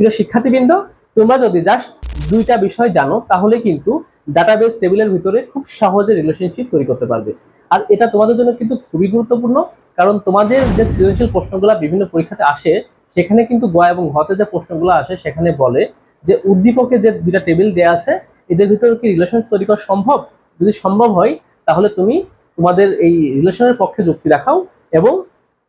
প্রিয় শিক্ষার্থীবৃন্দ, তোমরা যদি জাস্ট দুইটা বিষয় জানো, তাহলে কিন্তু ডাটাবেস টেবিলের ভিতরে খুব সহজে রিলেশনশিপ তৈরি করতে পারবে। আর এটা তোমাদের জন্য কিন্তু খুবই গুরুত্বপূর্ণ, কারণ তোমাদের যে সৃজনশীল প্রশ্নগুলো বিভিন্ন পরীক্ষাতে আসে, সেখানে কিন্তু গ এবং ঘতে যে প্রশ্নগুলো আসে, সেখানে বলে যে উদ্দীপকে যে দুইটা টেবিল দেয়া আছে, এদের ভিতরে কি রিলেশন তৈরি করা সম্ভব? যদি সম্ভব হয়, তাহলে তুমি তোমাদের এই রিলেশনের পক্ষে যুক্তি দেখাও এবং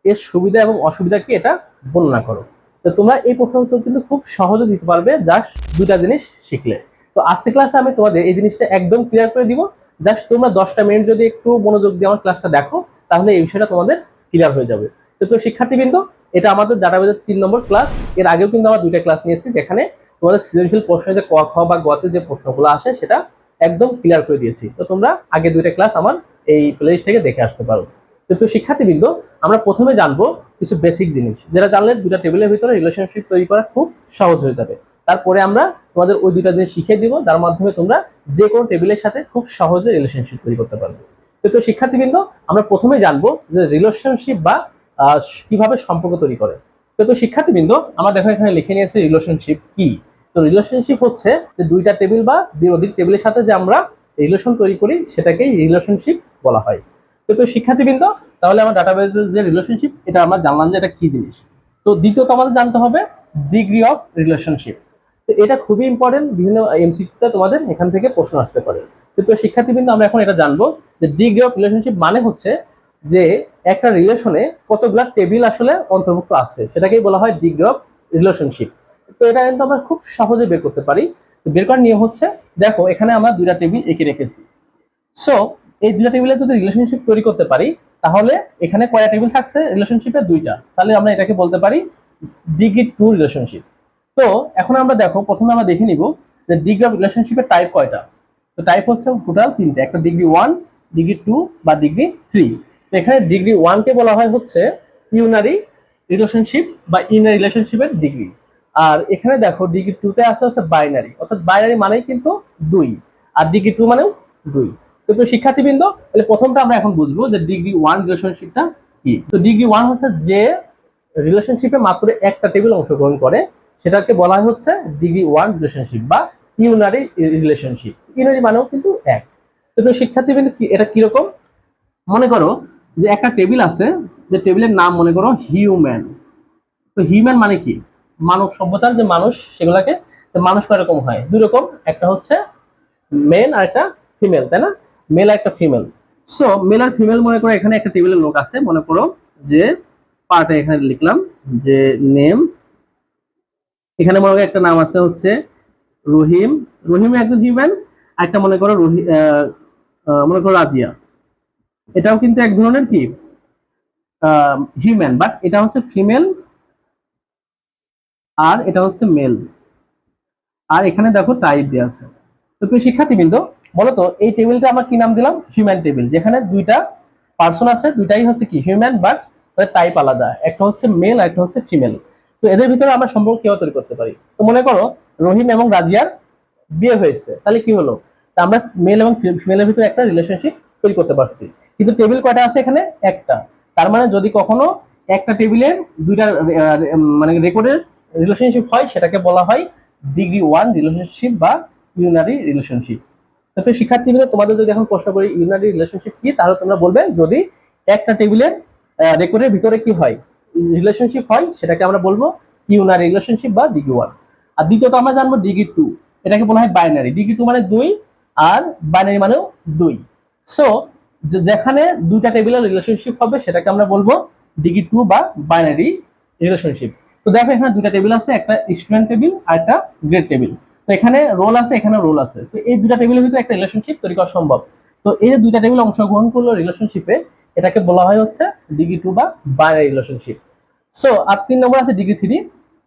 এর সুবিধা এবং অসুবিধা কি এটা বর্ণনা করো। তো তোমরা এই প্রশ্ন উত্তর কিন্তু খুব সহজে দিতে পারবে জাস্ট দুটা জিনিস শিখলে। তো আজকে ক্লাসে আমি তোমাদের এই জিনিসটা একদম ক্লিয়ার করে দিব। জাস্ট তোমরা দশটা মিনিট যদি একটু মনোযোগ দিয়ে আমার ক্লাসটা দেখো, তাহলে এই বিষয়টা তোমাদের ক্লিয়ার হয়ে যাবে। তো প্রিয় শিক্ষার্থীবৃন্দ, এটা আমাদের ডাটাবেজের তিন নম্বর ক্লাস এর আগেও কিন্তু আমরা দুইটা ক্লাস নিয়েছি, যেখানে তোমাদের সৃজনশীল প্রশ্নে যে ক, খ বা গতে যে প্রশ্নগুলো আসে, সেটা একদম ক্লিয়ার করে দিয়েছি। তো তোমরা আগে দুইটা ক্লাস আমার এই প্লেলিস্ট থেকে দেখে আসতে পারো। তো শিক্ষার্থীবৃন্দ, আমরা প্রথমে জানব কিছু বেসিক জিনিস। যেটা জানলে দুটা টেবিলের ভিতরে রিলেশনশিপ তৈরি করা খুব সহজ হয়ে যাবে। তারপরে আমরা তোমাদের ওই দুইটা জিনিস শিখিয়ে দিব, যার মাধ্যমে তোমরা যে কোনো টেবিলের সাথে খুব সহজে রিলেশনশিপ তৈরি করতে পারবে। তো শিক্ষার্থীবৃন্দ, আমরা প্রথমে জানব যে রিলেশনশিপ বা কীভাবে সম্পর্ক তৈরি করে। তো শিক্ষার্থীবৃন্দ, আমরা দেখো এখানে লিখে নিয়েছি রিলেশনশিপ কি। তো রিলেশনশিপ হচ্ছে যে দুইটা টেবিল বা অধিক টেবিলের সাথে যে আমরা রিলেশন তৈরি করি, সেটাকেই রিলেশনশিপ বলা হয়। তো শিক্ষার্থীবৃন্দ, তাহলে আমার ডাটাবেসের যে রিলেশনশিপ এটা আমরা জানলাম যে এটা কি জিনিস। তো দ্বিতীয়ত আমাদের জানতে হবে ডিগ্রি অফ রিলেশনশিপ তো এটা খুবই ইম্পর্টেন্ট বিভিন্ন এমসিকিউতে তোমাদের এখান থেকে প্রশ্ন আসতে পারে। তো প্রিয় শিক্ষার্থীবৃন্দ, আমরা এখন এটা জানব যে ডিগ্রি অফ রিলেশনশিপ মানে হচ্ছে যে একটা রিলেশনে কতগুলা টেবিল আসলে অন্তর্ভুক্ত আছে। সেটাকেই বলা হয় ডিগ্রি অফ রিলেশনশিপ তো এটা কিন্তু আমরা খুব সহজে বের করতে পারি। তো বের করার নিয়ম হচ্ছে, দেখো, এখানে আমরা দুইটা টেবিল এঁকে রেখেছি। সো এই দুইটা টেবিলে যদি রিলেশনশিপ তৈরি করতে পারি, তাহলে এখানে কয়টা টেবিল থাকছে? রিলেশনশিপে দুইটা। তাহলে আমরা এটাকে বলতে পারি ডিগ্রি টু রিলেশনশিপ তো এখন আমরা দেখো, প্রথমে আমরা দেখে নিব যে ডিগ্রি অফ রিলেশনশিপের টাইপ কয়টা। তো টাইপ হচ্ছে টোটাল তিনটে, একটা ডিগ্রি ওয়ান ডিগ্রি টু বা ডিগ্রি থ্রি এখানে ডিগ্রি ওয়ানকে বলা হয় হচ্ছে ইউনারি রিলেশনশিপ বা ইনারি রিলেশনশিপের ডিগ্রি আর এখানে দেখো ডিগ্রি টুতে আছে হচ্ছে বাইনারি অর্থাৎ বাইনারি মানেই কিন্তু দুই। আর ডিগ্রি টু মানেও দুই। তো শিক্ষার্থীবৃন্দ, তাহলে প্রথমটা আমরা এখন বুঝব যে ডিগ্রি ওয়ান রিলেশনশিপটা কি। তো ডিগ্রি ওয়ান হচ্ছে যে রিলেশনশিপে মাত্র একটা টেবিল অংশগ্রহণ করে, সেটাকে বলা হচ্ছে ডিগ্রি ওয়ান রিলেশনশিপ বা ইউনারি রিলেশনশিপ ইউনারি মানেও কিন্তু এক। তো শিক্ষার্থীবৃন্দ এটা কীরকম মনে করো যে একটা টেবিল আছে, যে টেবিলের নাম মনে করো হিউম্যান তো হিউম্যান মানে কি? মানব সভ্যতার যে মানুষ, সেগুলাকে মানুষ কয়রকম হয়? দুই রকম, একটা হচ্ছে মেন আর একটা ফিমেল তাই না? মেল একটা ফিমেল সো মেল আর ফিমেল মনে করো এখানে একটা টেবিলের লোক আছে, মনে করো যে পার্টে এখানে লিখলাম যে নেম এখানে মনে করো একটা নাম আছে হচ্ছে রহিম। রহিম একজন হিউম্যান একটা মনে করো রহি মনে করো রাজিয়া। এটাও কিন্তু এক ধরনের কি? হিউম্যান বাট এটা হচ্ছে ফিমেল আর এটা হচ্ছে মেল আর এখানে দেখো টাইপ দেওয়া আছে। তো প্রিয় শিক্ষার্থীবৃন্দ বলতো, এই টেবিলটা আমরা কি নাম দিলাম? হিউম্যান টেবিল যেখানে দুইটা পার্সন আছে, দুইটাই হচ্ছে কি হিউম্যান বাট তাদের টাইপ আলাদা। একটা হচ্ছে মেল একটা হচ্ছে ফিমেল তো এদের ভিতরে আমরা সম্পর্ক কীভাবে তৈরি করতে পারি? তো মনে করো, রহিম এবং রাজিয়ার বিয়ে হয়েছে, তাহলে কি হলো? তা আমরা মেল এবং ফিমেলের ভিতরে একটা রিলেশনশিপ তৈরি করতে পারছি। কিন্তু টেবিল কয়টা আছে এখানে? একটা। তার মানে যদি কখনো একটা টেবিলের দুইটা মানে রেকর্ডের রিলেশনশিপ হয়, সেটাকে বলা হয় ডিগ্রি ওয়ান রিলেশনশিপ বা ইউনারি রিলেশনশিপ তারপরে শিক্ষার্থীবৃন্দ, তোমাদের যদি এখন প্রশ্ন করি ইউনারি রিলেশনশিপ কি? তাহলে তোমরা বলবে যদি একটা টেবিলের রেকর্ডের ভিতরে কি হয়? রিলেশনশিপ হয়, সেটাকে আমরা বলব ইউনারি রিলেশনশিপ বা ডিগ্রি ওয়ান আর দ্বিতীয়ত আমরা জানব ডিগ্রি টু এটাকে বলা হয় বাইনারি ডিগ্রি টু মানে দুই, আর বাইনারি মানেও দুই। সো যেখানে দুইটা টেবিলের রিলেশনশিপ হবে, সেটাকে আমরা বলব ডিগ্রি টু বা বাইনারি রিলেশনশিপ তো দেখো এখানে দুইটা টেবিল আছে, একটা স্টুডেন্ট টেবিল আর একটা গ্রেড টেবিল তো এখানে রোল আছে, এখানে রোল আছে। তো এই দুটা টেবিলের ভিতরে একটা রিলেশনশিপ তৈরি করা সম্ভব। তো এই যে দুইটা টেবিল অংশগ্রহণ করল রিলেশনশিপে এটাকে বলা হয় হচ্ছে ডিগ্রি টু বা বাইনারি রিলেশনশিপ সো আর তিন নম্বর আছে ডিগ্রি থ্রি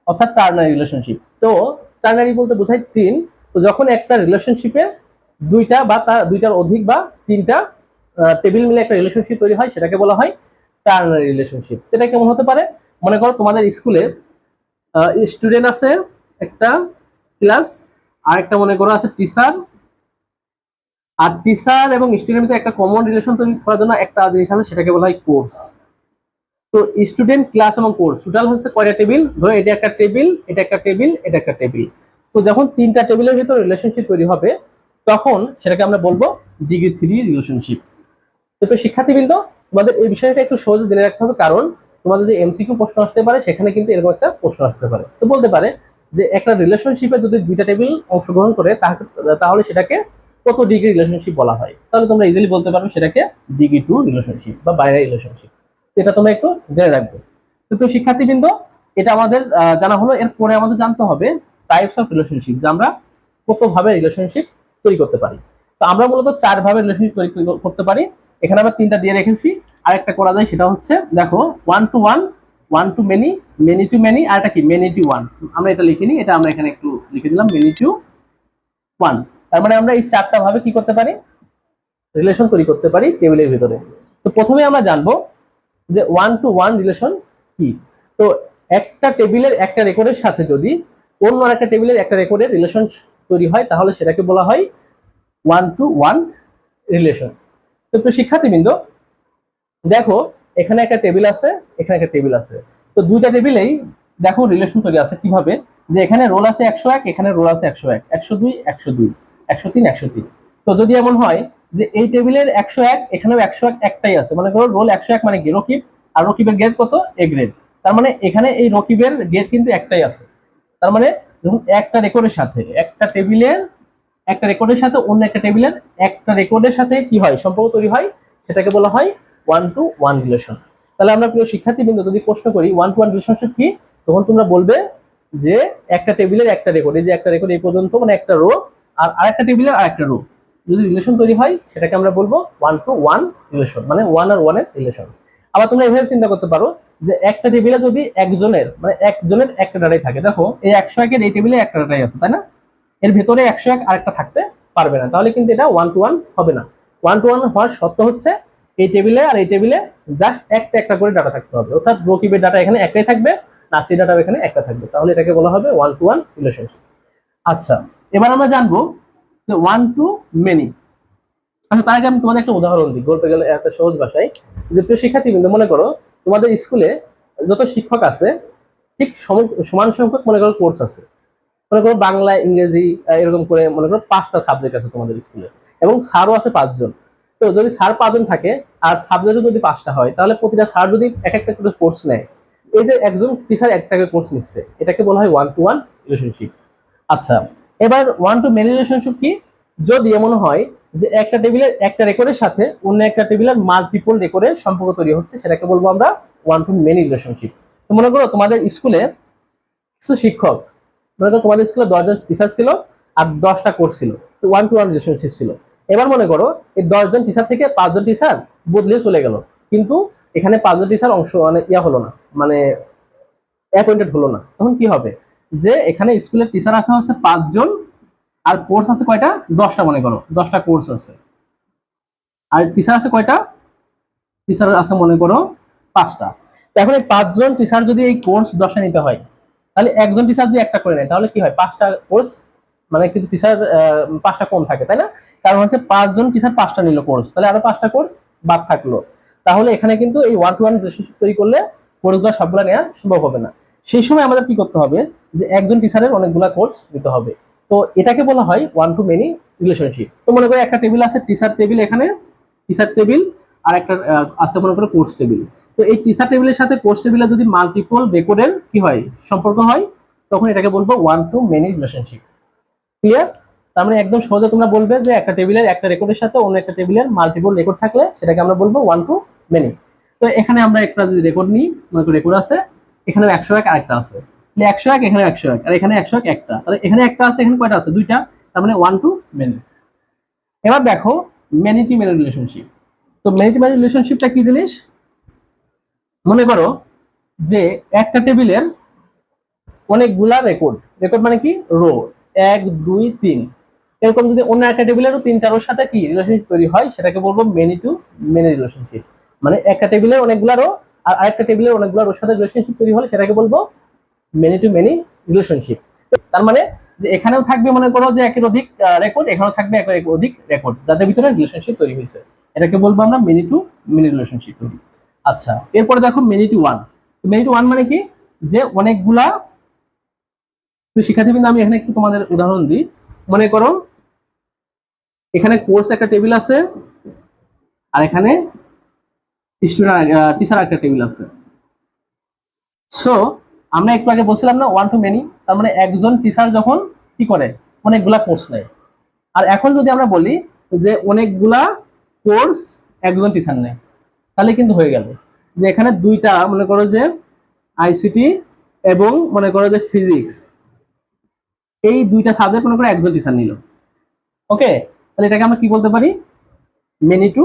অর্থাৎ টার্নারি রিলেশনশিপ তো টার্নারি বলতে বোঝায় তিন। তো যখন একটা রিলেশনশিপে দুইটা বা তার দুইটার অধিক বা তিনটা টেবিল মিলে একটা রিলেশনশিপ তৈরি হয়, সেটাকে বলা হয় টার্নারি রিলেশনশিপ এটা কেমন হতে পারে? মনে করো তোমাদের স্কুলে স্টুডেন্ট আছে একটা ক্লাস আর একটা মনে করো আছে টিচার আর টিচার এবং স্টুডেন্ট মধ্যে একটা কমন রিলেশন তৈরি করার জন্য একটা জিনিস আছে, সেটাকে বলা হয় কোর্স তো স্টুডেন্ট ক্লাস এবং কোর্স টোটাল হচ্ছে কয়টা টেবিল ধরো এটা একটা টেবিল এটা একটা টেবিল এটা একটা টেবিল তো যখন তিনটা টেবিলের ভিতর রিলেশনশিপ তৈরি হবে, তখন সেটাকে আমরা বলব ডিগ্রি থ্রি রিলেশনশিপ তো শিক্ষার্থীবৃন্দ, তোমাদের এই বিষয়টা একটু সহজে জেনে রাখতে হবে, কারণ তোমাদের যে এমসিকিউ প্রশ্ন আসতে পারে, সেখানে কিন্তু এরকম একটা প্রশ্ন আসতে পারে। তো বলতে পারে যে একটা রিলেশনশিপে যদি দুইটা টেবিল অংশগ্রহণ করে তাহলে সেটাকে কত ডিগ্রি রিলেশনশিপ বলা হয়? তাহলে তোমরা ইজিলি বলতে পারবে সেটাকে ডিগ্রি টু রিলেশনশিপ বা বাইরে রিলেশনশিপ এটা তোমরা একটু জেনে রাখবে। তো শিক্ষার্থীবৃন্দ, এটা আমাদের জানা হলো। এরপরে আমাদের জানতে হবে টাইপস অফ রিলেশনশিপ যে আমরা কত ভাবে রিলেশনশিপ তৈরি করতে পারি। তো আমরা মূলত চার ভাবে রিলেশনশিপ তৈরি করতে পারি। এখানে আমরা তিনটা দিয়ে রেখেছি। আর একটা করা যায়, সেটা হচ্ছে, দেখো one to one one to many many to many আর একটা কি? মেনি টু ওয়ান আমরা এটা লিখিনি, এটা আমরা এখানে একটু লিখে দিলাম মেনি টু ওয়ান তার মানে আমরা এই চারটা ভাবে কি করতে পারি? রিলেশন তৈরি করতে পারি টেবিলের ভিতরে। তো প্রথমে আমরা জানব যে ওয়ান টু ওয়ান রিলেশন কি? তো একটা টেবিলের একটা রেকর্ডের সাথে যদি অন্য একটা টেবিলের একটা রেকর্ডের রিলেশন তৈরি হয়, তাহলে সেটাকে বলা হয় ওয়ান টু ওয়ান রিলেশন তো শিক্ষার্থীবৃন্দ, দেখো এখানে একটা টেবিল আছে, এখানে একটা টেবিল আছে। তো দুইটা টেবিলেই দেখো রিলেশন তৈরি আছে কীভাবে? যে এখানে রোল আছে একশো এক, এখানে রোল আছে একশো এক। একশো দুই একশো দুই, একশো তিন একশো তিন। তো যদি এমন হয় যে এই টেবিলের একশো এক, এখানেও একশো এক একটাই আছে। মনে করো রোল একশো এক মানে কি? রকিব। আর রকিবের গ্রেড কত? এ গ্রেড তার মানে এখানে এই রকিবের গ্রেড কিন্তু একটাই আছে। তার মানে যখন একটা রেকর্ডের সাথে, একটা টেবিলের একটা রেকর্ডের সাথে অন্য একটা টেবিলের একটা রেকর্ডের সাথে কি হয়? সম্পর্ক তৈরি হয়। সেটাকে বলা হয় ওয়ান টু ওয়ান রিলেশন তাহলে আমরা প্রিয় শিক্ষার্থীবৃন্দ, যদি প্রশ্ন করি ওয়ান টু ওয়ান রিলেশনশিপ কি? তখন তোমরা বলবে যে একটা টেবিলের একটা রেকর্ড এই যে একটা রেকর্ড এই পর্যন্ত মানে একটা রো আর আরেকটা টেবিলের আরেকটা রো যদি রিলেশন তৈরি হয়, সেটাকে আমরা বলব ওয়ান টু ওয়ান রিলেশন মানে ওয়ান আর ওয়ানের রিলেশন আবার তোমরা এভাবে চিন্তা করতে পারো যে একটা টেবিলে যদি একজনের মানে একজনের একটা ডাটাই থাকে। দেখো, এই একশো একের এই টেবিলে একটা ডাটাই আছে, তাই না? এর ভেতরে একশো এক আরেকটা থাকতে পারবে না। তাহলে কিন্তু এটা ওয়ান টু ওয়ান হবে না। ওয়ান টু ওয়ান হওয়ার সত্য হচ্ছে এই টেবিলে আর এই টেবিলে জাস্ট একটা একটা করে ডাটা থাকতে হবে। অর্থাৎ রকিবের ডাটা এখানে একটাই থাকবে নাসি ডাটা এখানে একটা থাকবে। তাহলে এটাকে বলা হবে ওয়ান টু ওয়ান রিলেশনশিপ আচ্ছা এবার আমরা জানব যে ওয়ান টু মেনি আচ্ছা তার আগে আমি তোমাদের একটা উদাহরণ দিই বলতে গেলে একটা সহজ ভাষায়। যে প্রিয় শিক্ষার্থীবৃন্দ, মনে করো তোমাদের স্কুলে যত শিক্ষক আছে, ঠিক সমান সংখ্যক মনে করো কোর্স আছে। মনে করো বাংলা, ইংরেজি এরকম করে মনে করো পাঁচটা সাবজেক্ট আছে তোমাদের স্কুলে। এবং স্যারও আছে পাঁচজন। তো যদি স্যার পাঁচজন থাকে আর সাবজেক্টও যদি পাঁচটা হয়, তাহলে প্রতিটা স্যার যদি এক একটা করে কোর্স নেয়, এই যে একজন টিচার একটাকে কোর্স নিচ্ছে, এটাকে বলা হয় ওয়ান টু ওয়ান রিলেশনশিপ আচ্ছা এবার ওয়ান টু মেনি রিলেশনশিপ কি? যদি এমন হয় যে একটা টেবিলের একটা রেকর্ডের সাথে অন্য একটা টেবিলের মাল্টিপল রেকর্ডের সম্পর্ক তৈরি হচ্ছে, সেটাকে বলব আমরা ওয়ান টু মেনি রিলেশনশিপ তো মনে করো তোমাদের স্কুলে কিছু শিক্ষক, মনে করো তোমাদের স্কুলে দশজন টিচার ছিল আর দশটা কোর্স ছিল, তো ওয়ান টু ওয়ান রিলেশনশিপ ছিল। এবার মনে করো, এই দশজন টিচার থেকে পাঁচজন টিচার বদলে চলে গেল। কিন্তু এখানে পাঁচজন টিচার অংশ মানে ইয়া হলো না মানে অ্যাপয়েন্টেড হলো না। তখন কি হবে? যে এখানে স্কুলের টিচার আছে হচ্ছে পাঁচজন, আর কোর্স আছে কয়টা? দশটা মনে করো, দশটা কোর্স আছে। আর টিচার আছে কয়টা? টিচার আছে মনে করো পাঁচটা। এখন এই পাঁচজন টিচার যদি এই কোর্স দশটা নিতে হয়, তাহলে একজন টিচার যদি একটা করে নেয়, তাহলে কি হয়? পাঁচটা কোর্স মানে কিন্তু টিচার পাঁচটা কম থাকে, তাই না? কারণ হচ্ছে পাঁচজন টিচার পাঁচটা নিল কোর্স তাহলে আরও পাঁচটা কোর্স বাদ থাকল। তাহলে এখানে কিন্তু এই ওয়ান টু ওয়ান রিলেশনশিপ তৈরি করলে কোর্সগুলো সবগুলো নেওয়া সম্ভব হবে না। সেই সময় আমাদের কি করতে হবে? যে একজন টিচারের অনেকগুলা কোর্স দিতে হবে। তো এটাকে বলা হয় ওয়ান টু মেনি রিলেশনশিপ তো মনে করো একটা টেবিল আছে টিচার টেবিল এখানে টিচার টেবিল আর একটা আছে মনে করো কোর্স টেবিল তো এই টিচার টেবিলের সাথে কোর্স টেবিলে যদি মাল্টিপল রেকর্ডের কি হয়, সম্পর্ক হয়, তখন এটাকে বলব one to many relationship clear তার মানে একদম সহজে তোমরা বলবে যে একটা টেবিলের একটা রেকর্ডের সাথে অন্য একটা টেবিলের মাল্টিপল রেকর্ড থাকলে সেটাকে আমরা বলব ওয়ান টু মেনি তো এখানে আমরা একটা যদি রেকর্ড নিই, মনে করো রেকর্ড আছে এখানে একশো এক, আরেকটা আছে। একশো এক এখানে একশো এক, আর এখানে একশো এক, একটা। তাহলে এখানে একটা আছে, এখানে কয়টা আছে? দুইটা, তার মানে ওয়ান টু মেনি এবার দেখো মেনি টু মেনি রিলেশনশিপ তো মেনি টু মেনি রিলেশনশিপটা কি জিনিস? মনে করো যে একটা টেবিলের অনেকগুলা রেকর্ড রেকর্ড মানে কি? রো এক, দুই, তিন। এরকম যদি অন্য একটা টেবিলেরও তিনটা রোর সাথে কি রিলেশনশিপ তৈরি হয়, সেটাকে বলব মেনি টু মেনি রিলেশনশিপ মানে একটা টেবিলের অনেকগুলা আর আরেকটা টেবিলের অনেকগুলো রোর সাথে রিলেশনশিপ তৈরি হলে সেটাকে বলব মেনি টু মেনি রিলেশনশিপ তার মানে যে এখানেও থাকবে মনে করো যে একের অধিক রেকর্ড এখানেও থাকবে একের অধিক রেকর্ড যাদের ভিতরে রিলেশনশিপ তৈরি হয়েছে, এটাকে বলব আমরা মেনি টু মেনি রিলেশনশিপ তৈরি আচ্ছা এরপরে দেখো many to one many to one মানে কি? যে অনেকগুলা তো শিক্ষার্থীবৃন্দ, আমি এখানে একটু তোমাদের উদাহরণ দিই। মনে করো, এখানে কোর্স একটা টেবিল আছে, আর এখানে টিচার একটা টেবিল আছে। সো আমরা একটু আগে বলছিলাম না ওয়ান টু মেনি তার মানে একজন টিচার যখন কি করে? অনেকগুলা কোর্স নেয়। আর এখন যদি আমরা বলি যে অনেকগুলা কোর্স একজন টিচার নেয়, তাহলে কিন্তু হয়ে গেল। যে এখানে দুইটা, মনে করো যে আইসিটি এবং মনে করো যে ফিজিক্স এই দুইটা সাবজেক্ট মনে করো একজন টিচার নিল। ওকে তাহলে এটাকে আমরা কি বলতে পারি? মেনি টু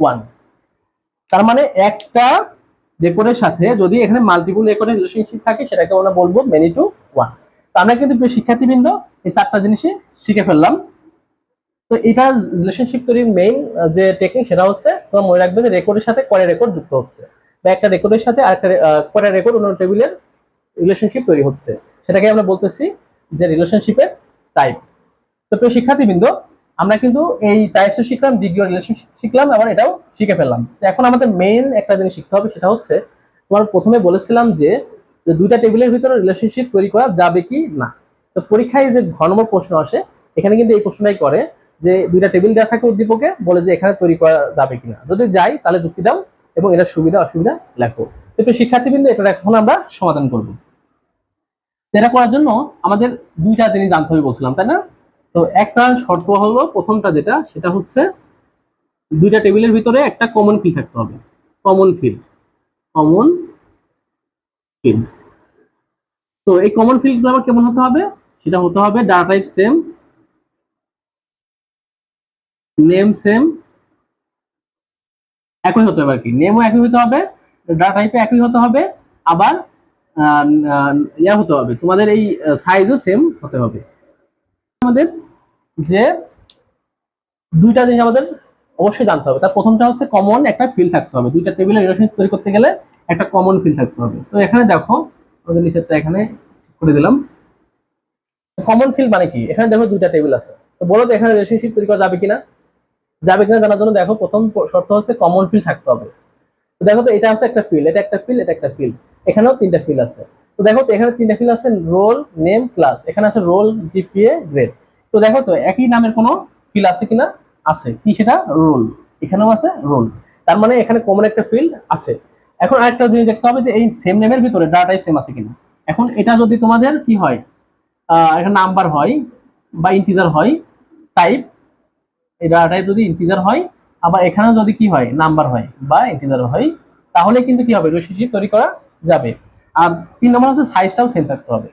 ওয়ান তার মানে একটা রেকর্ডের সাথে যদি এখানে মাল্টিপল রেকর্ডের রিলেশনশিপ থাকে, সেটাকে আমরা বলব মেনি টু ওয়ান তো আমরা কিন্তু শিক্ষার্থীবৃন্দ, এই চারটা জিনিসই শিখে ফেললাম। তো এটা রিলেশনশিপ তৈরির মেইন যে টেকনিক সেটা হচ্ছে, তোমরা মনে রাখবে যে রেকর্ডের সাথে করে রেকর্ড যুক্ত হচ্ছে। বা একটা রেকর্ডের সাথে আরেকটা করে রেকর্ড অন্য টেবিলের রিলেশনশিপ তৈরি হচ্ছে। সেটাকে আমরা বলতেছি যে রিলেশনশিপের টাইপ তো প্রিয় শিক্ষার্থীবৃন্দ, আমরা কিন্তু এই টাইপসও শিখলাম ডিগ্রি রিলেশনশিপ শিখলাম, আবার এটাও শিখে ফেললাম। তো এখন আমাদের মেইন একটা জিনিস শিখতে হবে, সেটা হচ্ছে তোমার প্রথমে বলেছিলাম যে দুইটা টেবিলের ভিতরে রিলেশনশিপ তৈরি করা যাবে কি না। তো পরীক্ষায় যে ঘ নম্বর প্রশ্ন আসে, এখানে কিন্তু এই প্রশ্নটাই করে যে, দুইটা টেবিল দেওয়া থাকে উদ্দীপকে, বলে যে এখানে তৈরি করা যাবে কিনা যদি যাই, তাহলে যুক্তি দাও এবং এটা সুবিধা, অসুবিধা লেখো। তো শিক্ষার্থীবৃন্দ এটা এখন আমরা সমাধান করব। এটা করার জন্য আমাদের দুইটা জিনিস জানতে হবে বলছিলাম, তাই না? তো একটা শর্ত হলো প্রথমটা যেটা, সেটা হচ্ছে দুইটা টেবিলের ভিতরে একটা কমন ফিল থাকতে হবে। কমন ফিল কমন ফিল তো এই কমন ফিল্ডগুলো আবার কেমন হতে হবে? সেটা হতে হবে data type same name same একই হতে হবে আর কি। নেমও একই হতে হবে ডাটা টাইপে একই হতে হবে। আবার ইয়া হতে হবে। তোমাদের এই সাইজও সেম হতে হবে। আমাদের যে দুইটা জিনিস আমাদের অবশ্যই জানতে হবে। তার প্রথমটা হচ্ছে কমন একটা ফিল থাকতে হবে। দুইটা টেবিলের রিলেশন তৈরি করতে গেলে একটা কমন ফিল থাকতে হবে। তো এখানে দেখো, আমাদের নিচেরটা এখানে করে দিলাম। কমন ফিল মানে কি? এখানে দেখো দুইটা টেবিল আছে। তো বলো তো এখানে রিলেশনশিপ তৈরি করা যাবে কিনা? যাবে কিনা জানার জন্য দেখো, প্রথম শর্ত হচ্ছে কমন ফিল থাকতে হবে। দেখো তো এটা হচ্ছে একটা ফিল এটা একটা ফিল এটা একটা ফিল এখানেও তিনটা ফিল আছে। তো দেখো তো এখানে তিনটা ফিল আছে রোল নেম ক্লাস এখানে আছে রোল জিপিএ গ্রেড তো দেখো তো, একই নামের কোনো ফিল আছে কিনা? আছে। কি সেটা? রোল এখানেও আছে রোল তার মানে এখানে কমন একটা ফিল্ড আছে। এখন আরেকটা জিনিস দেখতে হবে যে এই সেম নেমের ভিতরে ডাটা টাইপ সেম আছে কিনা। এখন এটা যদি তোমাদের কি হয় এখানে নাম্বার হয় বা ইন্টিজার হয় টাইপ এই ডাটা টাইপ যদি ইন্টিজার হয়, আবার এখানেও যদি কি হয় নাম্বার হয় বা ইন্টিজার হয়, তাহলে কিন্তু কি হবে? রিলেশনশিপ তৈরি করা যাবে। আর তিন নম্বর হচ্ছে সাইজটাও সেম থাকতে হবে।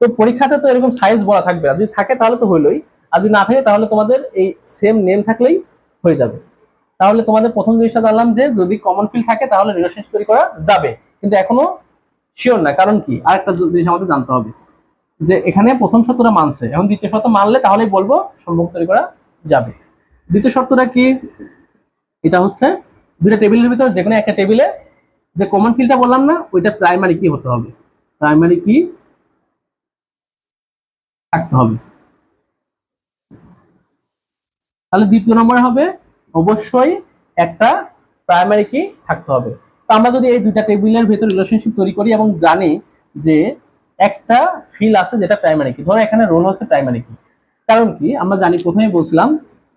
তো পরীক্ষাতে তো এরকম সাইজ বলা থাকবে না। যদি থাকে তাহলে তো হইলোই। আর যদি না থাকে তাহলে তোমাদের এই সেম নেম থাকলেই হয়ে যাবে। তাহলে তোমাদের প্রথম জিনিসটা জানলাম যে যদি কমন ফিল থাকে তাহলে রিলেশনশিপ তৈরি করা যাবে। কিন্তু এখনও শিওর না। কারণ কি? আরেকটা জিনিস আমাদের জানতে হবে। যে এখানে প্রথম শর্তটা মানছে। এখন দ্বিতীয় শর্ত মানলে তাহলেই বলব সম্ভব তৈরি করা যাবে। দ্বিতীয় শর্তটা কি? এটা হচ্ছে দুটা টেবিলের ভিতরে যে কোনো একটা টেবিলে যে কমন ফিলটা বললাম না, ওইটা প্রাইমারি কি হতে হবে। প্রাইমারি কি থাকতে হবে। তাহলে দ্বিতীয় নম্বরে হবে, অবশ্যই একটা প্রাইমারি কি থাকতে হবে। তো আমরা যদি এই দুইটা টেবিলের ভেতর রিলেশনশিপ তৈরি করি এবং জানি যে একটা ফিল আছে যেটা প্রাইমারি কি ধরো এখানে রোল হচ্ছে প্রাইমারি কি কারণ কি? আমরা জানি, প্রথমেই বলছিলাম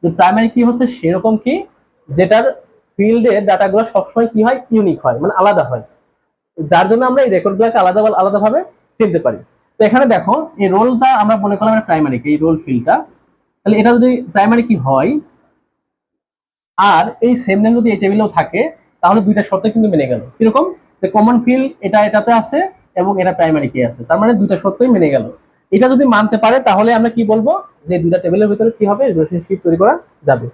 যে প্রাইমারি কি হচ্ছে সেরকম কি যেটার ফিল্ডের ডাটাগুলো সবসময় কি হয়? ইউনিক হয় মানে আলাদা হয়। যার জন্য আমরা এই রেকর্ডগুলোকে আলাদা আলাদাভাবে চিনতে পারি। তো এখানে দেখো, এই রোলটা আমরা মনে করলাম প্রাইমারি এই রোল ফিল্ডটা তাহলে এটা যদি প্রাইমারি কি হয়, আর এই সেম নেম যদি এই টেবিলেও থাকে, তাহলে দুইটা শর্ত কিন্তু মেনে গেল। কীরকম? যে কমন ফিল্ড এটা এটাতে আছে এবং এটা প্রাইমারি কি আছে। তার মানে দুইটা শর্তই মেনে গেল। এটা যদি মানতে পারে, তাহলে আমরা কি বলব? যে দুইটা টেবিলের ভিতরে কি হবে? রিলেশনশিপ তৈরি করা যাবে।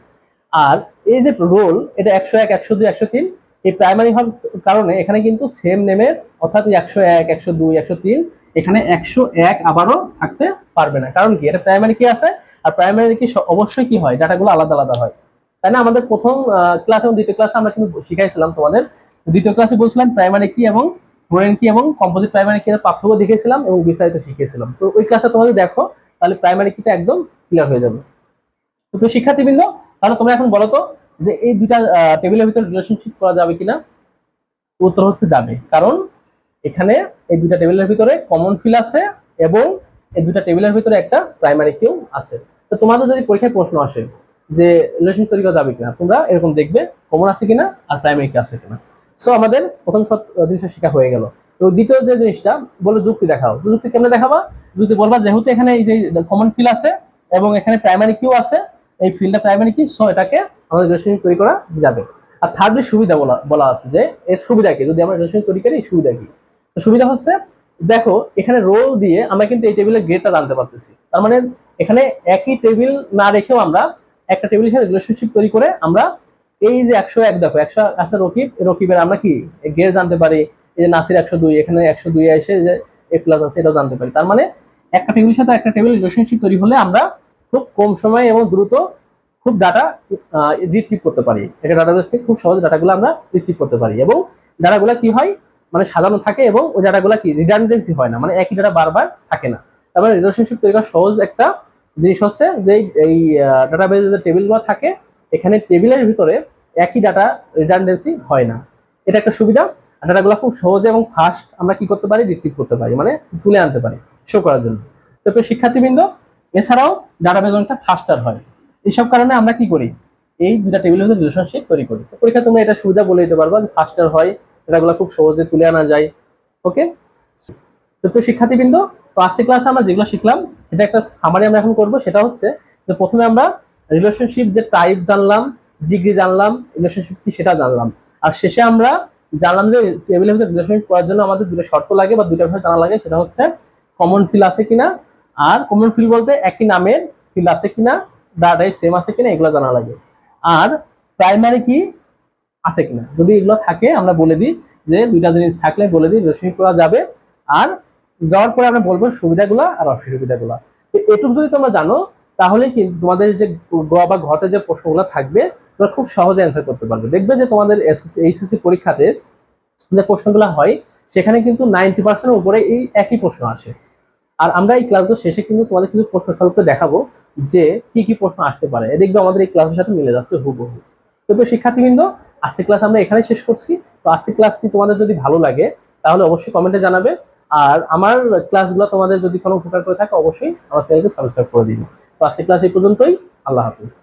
আর এই যে রোল এটা একশো এক, একশো দুই, একশো তিন, এই প্রাইমারি হওয়ার কারণে এখানে কিন্তু সেম নেমের অর্থাৎ একশো এক, একশো দুই, একশো তিন, এখানে একশো এক আবারও থাকতে পারবে না। কারণ কি? এটা প্রাইমারি কি আছে? আর প্রাইমারি কি অবশ্যই কি হয়? ডাটাগুলো আলাদা আলাদা হয়। তাই না? আমাদের প্রথম ক্লাস এবং দ্বিতীয় ক্লাসে আমরা কিন্তু শিখাইছিলাম তোমাদের। দ্বিতীয় ক্লাসে বলছিলাম প্রাইমারি কি এবং ফ্লোরেন কি এবং কম্পোজিট প্রাইমারি কি পার্থক্য দেখিয়েছিলাম এবং বিস্তারিত শিখিয়েছিলাম। তো ওই ক্লাসটা তোমাদের দেখো, তাহলে প্রাইমারি কিটা একদম ক্লিয়ার হয়ে যাবে। তো শিক্ষার্থীবৃন্দ, তাহলে তোমরা এখন বলো তো যে এই দুইটা টেবিলের ভিতরে রিলেশনশিপ করা যাবে কিনা? উত্তর হচ্ছে যাবে। কারণ এখানে এই দুইটা টেবিলের ভিতরে কমন ফিল আছে এবং এই দুইটা টেবিলের ভিতরে একটা প্রাইমারি কিউ আছে। তো তোমাদের যদি পরীক্ষায় প্রশ্ন আসে যে রিলেশন তৈরি করা যাবে কিনা, তোমরা এরকম দেখবে কমন আছে কিনা আর প্রাইমারি কি আছে কিনা। সো আমাদের প্রথম জিনিসটা শেখা হয়ে গেল। এবং দ্বিতীয় যে জিনিসটা, বলে যুক্তি দেখাও। যুক্তি কেমনে দেখাবা? যুক্তি বলবা, যেহেতু এখানে এই যে কমন ফিল আছে এবং এখানে প্রাইমারি কিউ আছে এই ফিল্ডটা প্রাইমারি কি? সো এটাকে আমাদের রিলেশন তৈরি করা যাবে। আর থার্ডলি সুবিধা বলা বলা আছে যে, এর সুবিধা কি? যদি আমরা রিলেশন তৈরি করি সুবিধা কি? তো সুবিধা হচ্ছে, দেখো, এখানে রোল দিয়ে আমরা কিন্তু এই টেবিলের গ্রেডটা জানতে পারতেছি। তার মানে এখানে একই টেবিল না রেখেও আমরা একটা টেবিলের সাথে রিলেশনশিপ তৈরি করে আমরা এই যে একশো এক, দেখো, একশো আছে রকিব, রকিবের আমরা কি? গ্রেড জানতে পারি, এই যে নাসির একশো দুই, এখানে একশো দুই এসে যে এ প্লাস আছে, এটাও জানতে পারি। তার মানে একটা টেবিলের সাথে একটা টেবিল রিলেশনশিপ তৈরি হলে আমরা খুব কম সময়ে এবং দ্রুত খুব ডাটা রিট্রিভ করতে পারি। একটা ডাটাবেস থেকে খুব সহজ ডাটাগুলো আমরা রিট্রিভ করতে পারি। এবং ডাটাগুলো কি হয়? মানে সাজানো থাকে এবং ওই ডাটাগুলো কি রিডান্ডেন্সি হয় না। মানে একই ডাটা বারবার থাকে না। তারপরে রিলেশনশিপ তৈরি করা সহজ একটা জিনিস হচ্ছে যে, এই ডাটাবেজে যে টেবিলগুলো থাকে, এখানে টেবিলের ভিতরে একই ডাটা রিডান্ডেন্সি হয় না। এটা একটা সুবিধা। ডাটাগুলো খুব সহজে এবং ফাস্ট আমরা কি করতে পারি? রিট্রিভ করতে পারি। মানে তুলে আনতে পারি। শো করার জন্য। তো প্রিয় শিক্ষার্থীবৃন্দ এছাড়াও ডাটাবেজ অনেকটা ফাস্টার হয়। এইসব কারণে আমরা কি করি? এই দুটা টেবিলের মধ্যে রিলেশনশিপ তৈরি করি। পরীক্ষা তোমরা এটা সুবিধা বলে দিতে পারবা যে ফাস্টার হয়, এটাগুলো খুব সহজে তুলে আনা যায়। ওকে তো শিক্ষার্থীবৃন্দ, তো আজকে ক্লাসে আমরা যেগুলো শিখলাম, সেটা একটা সামারি আমরা এখন করব। সেটা হচ্ছে যে প্রথমে আমরা রিলেশনশিপ যে টাইপ জানলাম ডিগ্রি জানলাম রিলেশনশিপ কি সেটা জানলাম। আর শেষে আমরা জানলাম যে টেবিলের ভিতরে রিলেশনশিপ করার জন্য আমাদের দুটো শর্ত লাগে বা দুটো বিষয় জানা লাগে, সেটা হচ্ছে কমন ফিল আছে কিনা আর কমন ফিল বলতে একই নামের ফিল আছে কিনা ডা টাইপ সেম আছে কিনা, এগুলো জানা লাগে। আর প্রাইমারি কি আছে কিনা, যদি এগুলো থাকে, আমরা বলে দিই যে দুইটা জিনিস থাকলে বলে দিই রিলেশনশিপ করা যাবে। আর যাওয়ার পরে আমরা বলব সুবিধাগুলো আর অসুবিধাগুলো তো এটুকু যদি তোমরা জানো, তাহলে কিন্তু তোমাদের যে গ বা ঘতে যে প্রশ্নগুলো থাকবে, তোমরা খুব সহজে অ্যান্সার করতে পারবে। দেখবে যে তোমাদের এইচএসসি পরীক্ষাতে যে প্রশ্নগুলো হয়, সেখানে কিন্তু নাইনটি পার্সেন্টের উপরে এই একই প্রশ্ন আসে। আর আমরা এই ক্লাসগুলো শেষে কিন্তু তোমাদের কিছু প্রশ্ন সলভ করে দেখাবো যে কি কি প্রশ্ন আসতে পারে। দেখবে আমাদের এই ক্লাসের সাথে মিলে যাচ্ছে হুবহু। তবে শিক্ষার্থীবৃন্দ আজকে ক্লাস আমরা এখানে শেষ করছি। তো আজকে ক্লাসটি তোমাদের যদি ভালো লাগে, তাহলে অবশ্যই কমেন্টে জানাবে। আর আমার ক্লাসগুলো তোমাদের যদি কোনো উপকার করে থাকে, অবশ্যই আমার চ্যানেলকে সাবস্ক্রাইব করে দিন তো আজকে ক্লাস এই পর্যন্তই। আল্লাহ হাফিজ।